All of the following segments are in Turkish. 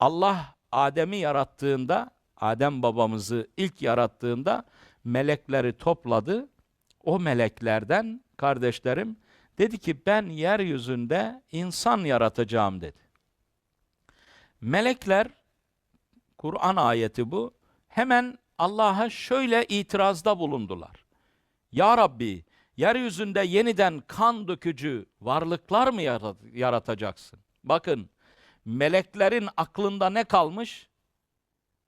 Allah Adem'i yarattığında, Adem babamızı ilk yarattığında melekleri topladı. O meleklerden kardeşlerim dedi ki ben yeryüzünde insan yaratacağım dedi. Melekler Kur'an ayeti bu. Hemen Allah'a şöyle itirazda bulundular. Ya Rabbi, yeryüzünde yeniden kan dökücü varlıklar mı yarat- yaratacaksın? Bakın, meleklerin aklında ne kalmış?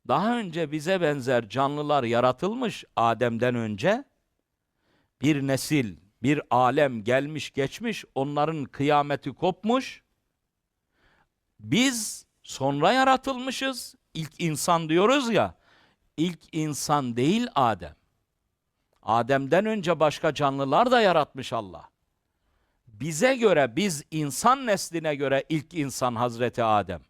Daha önce bize benzer canlılar yaratılmış Adem'den önce. Bir nesil, bir alem gelmiş geçmiş, onların kıyameti kopmuş. Biz sonra yaratılmışız. İlk insan diyoruz ya. İlk insan değil Adem. Adem'den önce başka canlılar da yaratmış Allah. Bize göre biz insan nesline göre ilk insan Hazreti Adem.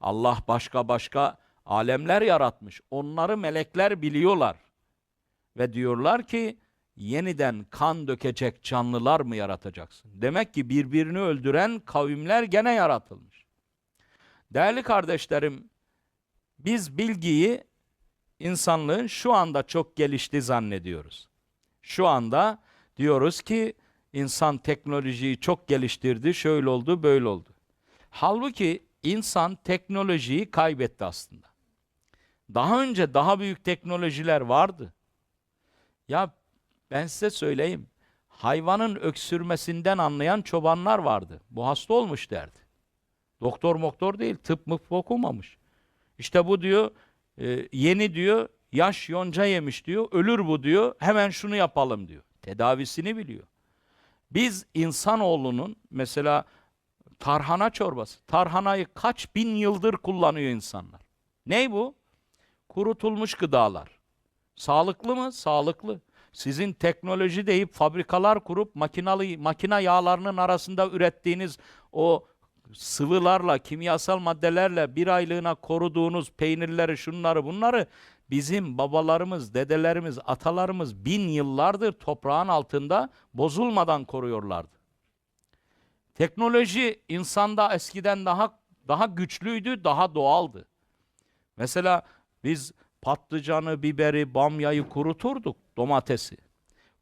Allah başka başka alemler yaratmış. Onları melekler biliyorlar. Ve diyorlar ki yeniden kan dökecek canlılar mı yaratacaksın? Demek ki birbirini öldüren kavimler gene yaratılmış. Değerli kardeşlerim, biz bilgiyi insanlığın şu anda çok gelişti zannediyoruz. Şu anda diyoruz ki insan teknolojiyi çok geliştirdi, şöyle oldu, böyle oldu. Halbuki insan teknolojiyi kaybetti aslında. Daha önce daha büyük teknolojiler vardı. Ya ben size söyleyeyim. Hayvanın öksürmesinden anlayan çobanlar vardı. Bu hasta olmuş derdi. Doktor moktor değil, tıp mıp okumamış. İşte bu diyor, e, yeni diyor, yaş yonca yemiş diyor, ölür bu diyor, hemen şunu yapalım diyor. Tedavisini biliyor. Biz insanoğlunun mesela tarhana çorbası, tarhanayı kaç bin yıldır kullanıyor insanlar. Ney bu? Kurutulmuş gıdalar. Sağlıklı mı? Sağlıklı. Sizin teknoloji deyip fabrikalar kurup makinalı makina yağlarının arasında ürettiğiniz o sıvılarla, kimyasal maddelerle bir aylığına koruduğunuz peynirleri, şunları, bunları bizim babalarımız, dedelerimiz, atalarımız bin yıllardır toprağın altında bozulmadan koruyorlardı. Teknoloji insanda eskiden daha daha güçlüydü, daha doğaldı. Mesela biz patlıcanı, biberi, bamyayı kuruturduk, domatesi.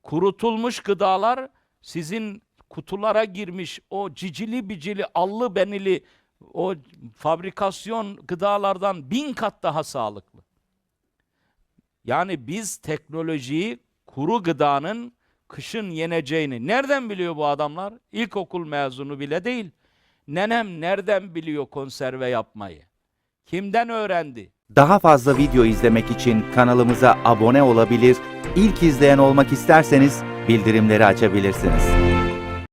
Kurutulmuş gıdalar sizin kutulara girmiş o cicili bicili, allı benili o fabrikasyon gıdalardan bin kat daha sağlıklı. Yani biz teknolojiyi kuru gıdanın kışın yeneceğini nereden biliyor bu adamlar? İlkokul mezunu bile değil. Nenem nereden biliyor konserve yapmayı? Kimden öğrendi? Daha fazla video izlemek için kanalımıza abone olabilir, ilk izleyen olmak isterseniz bildirimleri açabilirsiniz.